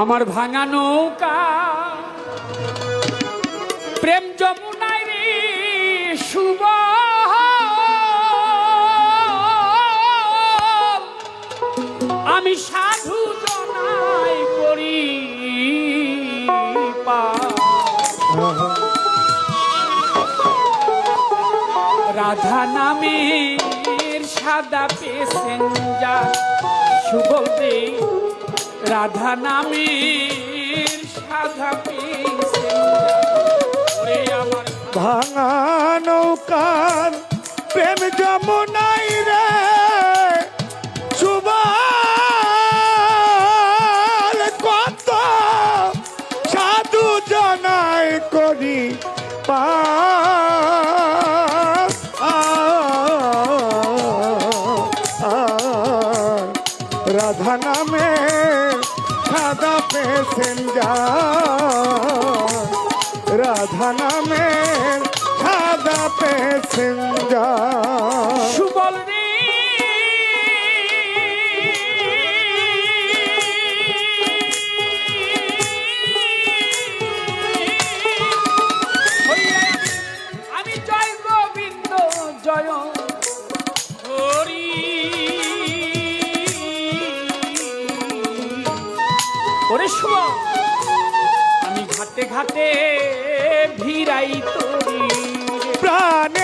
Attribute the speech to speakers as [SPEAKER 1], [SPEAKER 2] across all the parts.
[SPEAKER 1] আমার ভাঙা নৌকা। প্রেম যমুনায় রে, শুভ আমি সাধু জনাই করি রাধা নামের সাদা পেসেঞ্জার সুবলদে রাধা নামি সাধা
[SPEAKER 2] ভাঙা নৌকার প্রেম যমুনাই রে। সুবল
[SPEAKER 1] আমি জয় গোবিন্দ জয় হরি। ওরে শুভ আমি ঘাটে ঘাটে ভিড়াই তোরি। রে।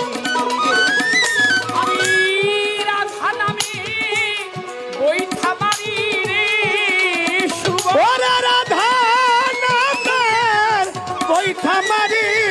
[SPEAKER 1] বৈঠা মারি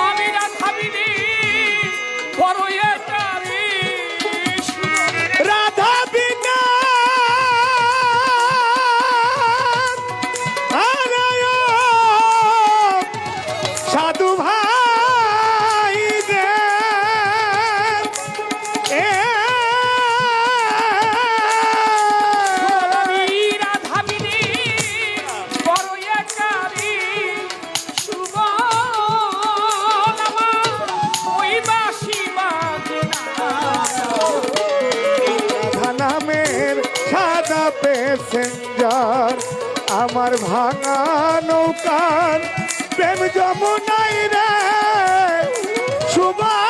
[SPEAKER 1] আমি না দেখা, বড় এটারে
[SPEAKER 2] প্যাসেঞ্জার আমার ভাঙা নৌকার প্রেম যমুনাই রে সুবা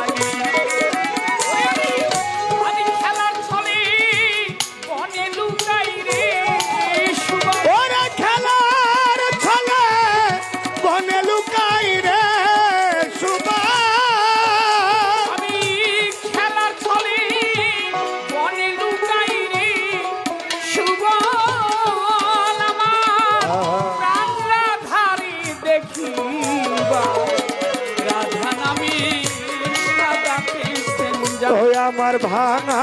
[SPEAKER 2] होया मर भांगा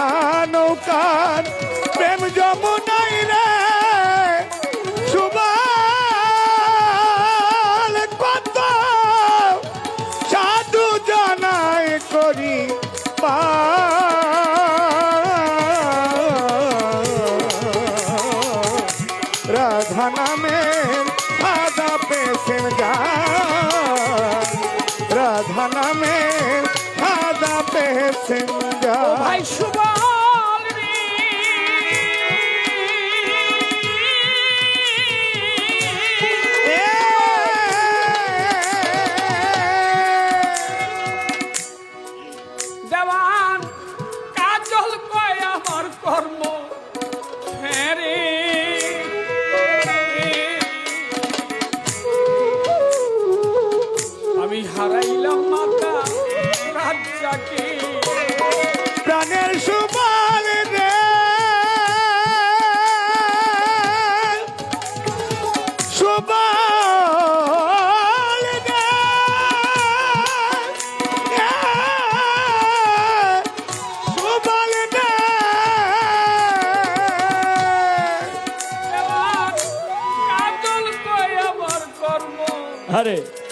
[SPEAKER 2] नौकार। प्रेम जो जमुना रे মেসেঞ্জার
[SPEAKER 1] ভাই শুভ ハレ
[SPEAKER 3] ー